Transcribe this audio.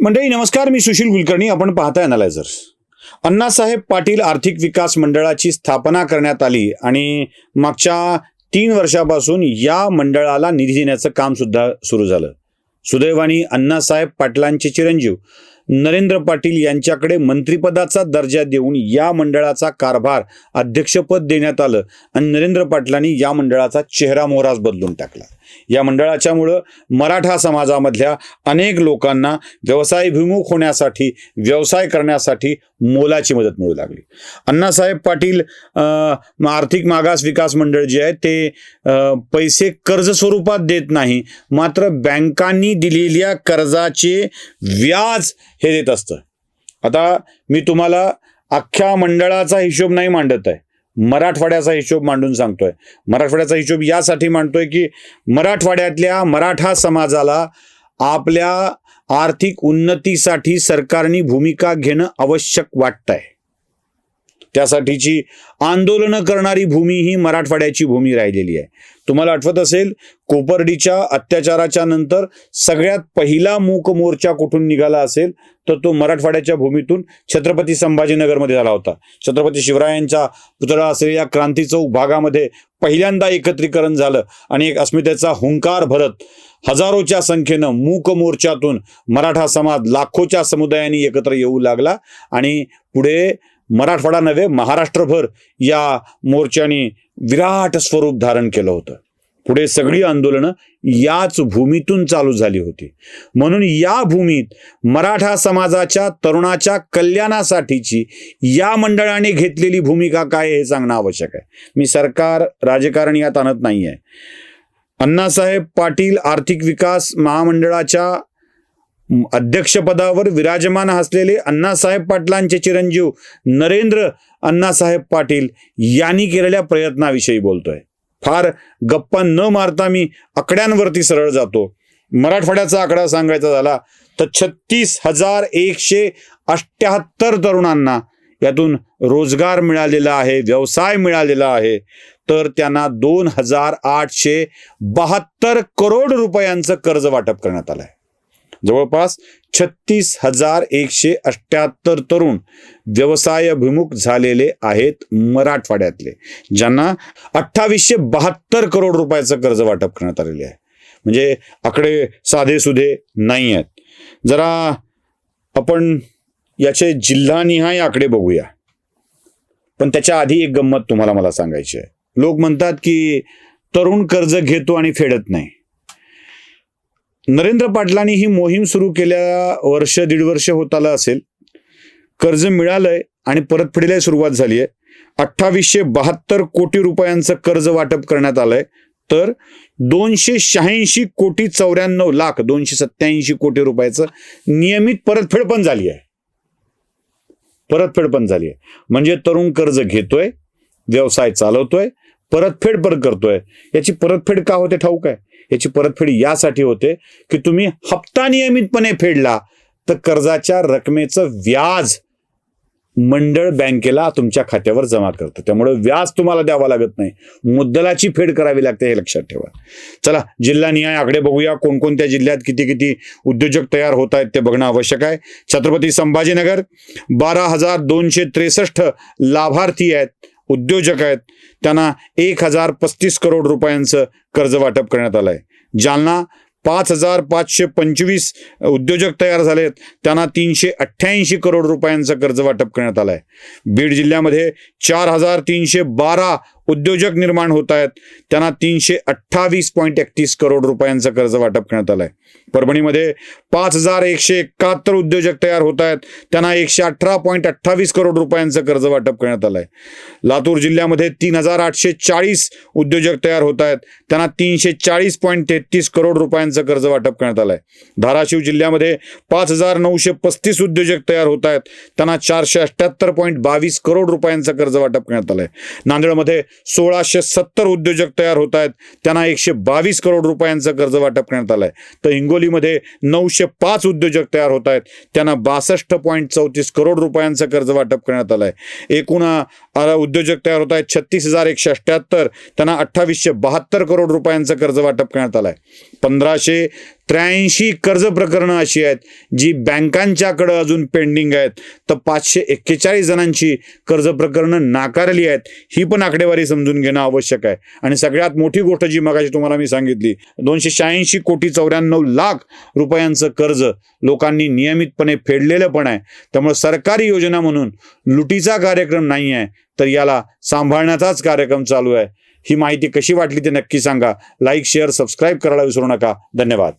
मंडळी नमस्कार मी सुशील कुलकर्णी. आपण पाहता अनालायझर्स अण्णासाहेब पाटील आर्थिक विकास मंडळाची स्थापना करण्यात आली आणि मागच्या तीन वर्षापासून या मंडळाला निधी देण्याचं काम सुद्धा सुरू झालं. सुदैवानी अण्णासाहेब पाटलांचे चिरंजीव नरेंद्र पाटील यांच्याकडे मंत्रिपदाचा दर्जा देऊन या मंडळाचा कारभार अध्यक्षपद देण्यात आलं आणि नरेंद्र पाटलांनी या मंडळाचा चेहरा मोहराच बदलून टाकला. या मंडळाच्यामुळं मराठा समाजामधल्या अनेक लोकांना व्यवसायभिमुख होण्यासाठी व्यवसाय करण्यासाठी मोलाची मदत मिळू लागली. अण्णासाहेब पाटील अं, आर्थिक मागास विकास मंडळ जे आहे ते पैसे कर्ज स्वरूपात देत नाही मात्र बँकांनी दिलेल्या कर्जाचे व्याज हे देत असतं. आता मी तुम्हाला अख्ख्या मंडळाचा हिशोब नाही मांडत आहे. मराठवाड्याचा हिशोब मांडून सांगतोय. मराठवाड्याचा हिशोब यासाठी मांडतोय की मराठवाड्यातल्या मराठा समाजाला आपल्या आर्थिक उन्नतीसाठी सरकारनी भूमिका घेणं आवश्यक वाटतंय. त्यासाठीची आंदोलनं करणारी भूमी ही मराठवाड्याची भूमी राहिलेली आहे. तुम्हाला आठवत असेल कोपर्डीच्या अत्याचाराच्या नंतर सगळ्यात पहिला मूक मोर्चा कुठून निघाला असेल तर तो मराठवाड्याच्या भूमीतून छत्रपती संभाजीनगरमध्ये झाला होता. छत्रपती शिवरायांच्या पुतळा असलेल्या क्रांती चौक भागामध्ये पहिल्यांदा एकत्रीकरण झालं आणि एक अस्मितेचा हुंकार भरत हजारोच्या संख्येनं मूक मोर्चातून मराठा समाज लाखोच्या समुदायाने एकत्र येऊ लागला आणि पुढे मराठवाडा नव्हे महाराष्ट्रभर या मोर्चाने विराट स्वरूप धारण केलं होतं. पुढे सगळी आंदोलनं याच भूमीतून चालू झाली होती. म्हणून या भूमीत मराठा समाजाच्या तरुणाच्या कल्याणासाठीची या मंडळाने घेतलेली भूमिका काय हे सांगणं आवश्यक आहे. मी सरकार राजकारण यात आणत नाही आहे अण्णासाहेब पाटील आर्थिक विकास महामंडळाच्या अध्यक्षपदावर विराजमान असलेले अण्णासाहेब पाटलांचे चिरंजीव नरेंद्र अण्णासाहेब पाटील यांनी केलेल्या प्रयत्नाविषयी बोलतोय. फार गप्पा न मारता मी आकड्यांवरती सरळ जातो. मराठवाड्याचा आकडा सांगायचा झाला तर छत्तीस हजार एकशे अठ्ठ्याहत्तर तरुणांना यातून रोजगार मिळालेला आहे व्यवसाय मिळालेला आहे. तर त्यांना दोन हजार आठशे बहात्तर करोड रुपयांचं कर्ज वाटप करण्यात आलं आहे जवळपास छत्तीस हजार एकशे अठ्ठ्याहत्तर तरुण व्यवसायाभिमुख झालेले आहेत मराठवाड्यातले ज्यांना अठ्ठावीसशे बहात्तर करोड रुपयाचं कर्ज वाटप करण्यात आलेले आहे. म्हणजे आकडे साधे सुधे नाही आहेत. जरा आपण याचे जिल्हानिहाय आकडे बघूया. पण त्याच्या आधी एक गंमत तुम्हाला मला सांगायची आहे. लोक म्हणतात की तरुण कर्ज घेतो आणि फेडत नाही. नरेंद्र पाटलांनी ही मोहीम सुरू केल्या वर्ष दीड वर्ष होत आलं असेल. कर्ज मिळालंय आणि परतफेडीला सुरुवात झाली आहे अठ्ठावीसशे बहात्तर कोटी रुपयांचं कर्ज वाटप करण्यात आलंय. तर दोनशे शहाऐंशी कोटी चौऱ्याण्णव लाख दोनशे सत्याऐंशी कोटी रुपयाचं नियमित परतफेड पण झाली आहे परतफेड पण झाली आहे म्हणजे तरुण कर्ज घेतोय व्यवसाय चालवतोय परतफेड परत करतोय. याची परतफेड का होते ठाऊक आहे? याची परतफेड यासाठी होते की तुम्ही हप्ता नियमितपणे फेडला तर कर्जाच्या रकमेचं व्याज मंडळ बँकेला तुमच्या खात्यावर जमा करतं. त्यामुळे व्याज तुम्हाला द्यावा लागत नाही. मुद्दलाची फेड करावी लागते हे लक्षात ठेवा. चला जिल्हा निहाय आकडे बघूया. कोणकोणत्या जिल्ह्यात किती किती उद्योजक तयार होत आहेत ते बघणं आवश्यक आहे. छत्रपती संभाजीनगर बारा हजार दोनशे त्रेसष्ट लाभार्थी आहेत. उद्योजक आहेत. त्यांना एक हजार पस्तीस करोड रुपयांचं कर्ज वाटप करण्यात आलं आहे जालना पाच हजार पाचशे पंचवीस उद्योजक तयार झालेत. त्यांना तीनशे अठ्ठ्याऐंशी करोड रुपयांचं कर्ज वाटप करण्यात आलं आहे बीड जिल्ह्यामध्ये चार हजार तीनशे बारा उद्योजक निर्माण होत आहेत. त्यांना तीनशे अठ्ठावीस पॉईंट एकतीस करोड रुपयांचं कर्ज वाटप करण्यात आलं आहे परभणीमध्ये पाच हजार एकशे एकाहत्तर उद्योजक तयार होत आहेत. त्यांना एकशे अठरा पॉईंट अठ्ठावीस करोड रुपयांचं कर्ज वाटप करण्यात आलं आहे लातूर जिल्ह्यामध्ये तीन हजार आठशे चाळीस उद्योजक तयार होत आहेत. त्यांना तीनशे चाळीस पॉईंट तेहतीस करोड रुपयांचं कर्ज वाटप करण्यात आलं आहे धाराशिव जिल्ह्यामध्ये पाच हजार नऊशे पस्तीस उद्योजक तयार होत आहेत. त्यांना चारशे अठ्ठ्याहत्तर पॉईंट बावीस करोड रुपयांचं कर्ज वाटप करण्यात आलं आहे नांदेडमध्ये सोळाशे सत्तर उद्योजक तयार होत आहेत. त्यांना एकशे बावीस करोड रुपयांचं कर्ज वाटप करण्यात आलं आहे तर हिंगोलीमध्ये नऊशे पाच उद्योजक तयार होत आहेत. त्यांना बासष्ट पॉईंट चौतीस करोड रुपयांचं कर्ज वाटप करण्यात आलं आहे एकूण उद्योजक तयार होत आहेत छत्तीस हजार एकशे अठ्ठ्याहत्तर त्यांना अठ्ठावीसशे बहात्तर करोड रुपयांचं कर्ज वाटप करण्यात आलं आहे पंधराशे त्र्याऐंशी कर्ज प्रकरणं अशी आहेत जी बँकांच्याकडं अजून पेंडिंग आहेत. तर पाचशे एक्केचाळीस जणांची कर्ज प्रकरणं नाकारली आहेत. ही पण आकडेवारी समजून घेणं आवश्यक आहे. आणि सगळ्यात मोठी गोष्ट जी मगाशी तुम्हाला मी सांगितली दोनशे शहाऐंशी कोटी चौऱ्याण्णव लाख रुपयांचं कर्ज लोकांनी नियमितपणे फेडलेलं पण आहे. त्यामुळे सरकारी योजना म्हणून लुटीचा कार्यक्रम नाही आहे तर याला सांभाळण्याचाच कार्यक्रम चालू आहे. ही माहिती कशी वाटली ते नक्की सांगा. लाईक शेअर सबस्क्राईब करायला विसरू नका. धन्यवाद.